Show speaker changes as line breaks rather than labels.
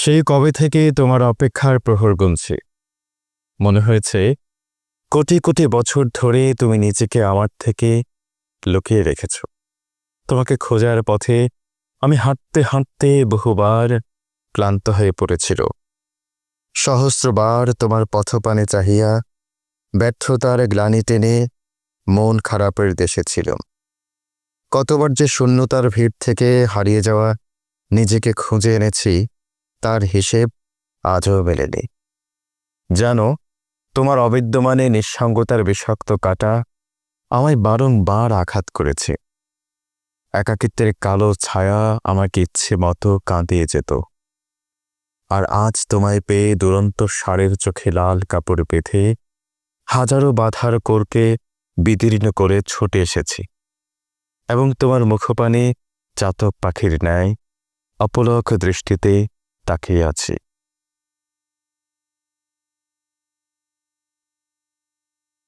সেই কবে থেকে তোমার অপেক্ষার প্রহর গুনছি। মনে হয়েছে, কোটি কোটি বছর ধরে তুমি নিজেকে আমার থেকে লুকিয়ে রেখেছ। তোমাকে খোঁজার পথে আমি হাঁটতে হাঁটতে বহুবার ক্লান্ত হয়ে পড়েছিল। সহস্রবার তোমার পথপানে চাহিয়া ব্যর্থতার গ্লানি টেনে মন খারাপের দেশে ছিল কতবার যে শূন্যতার ভিড় থেকে হারিয়ে যাওয়া নিজেকে খুঁজে এনেছি তার হিসেব আজও মেলেনি। জানো, তোমার অবিদ্যমানে নিঃসঙ্গতার বিষাক্ত কাটা আমায় বারংবার আঘাত করেছে। একাকিত্বের কালো ছায়া আমাকে ইচ্ছে মতো কাঁদিয়ে যেত। আর আজ তোমায় পেয়ে দুরন্ত ষাঁড়ের চোখে লাল কাপড় বেঁধে হাজারো বাধার কোরকে বিদীর্ণ করে ছুটে এসেছি। এবং তোমার মুখপানে চাতক পাখির ন্যায় অপলক দৃষ্টিতে তাকিয়ে আছি।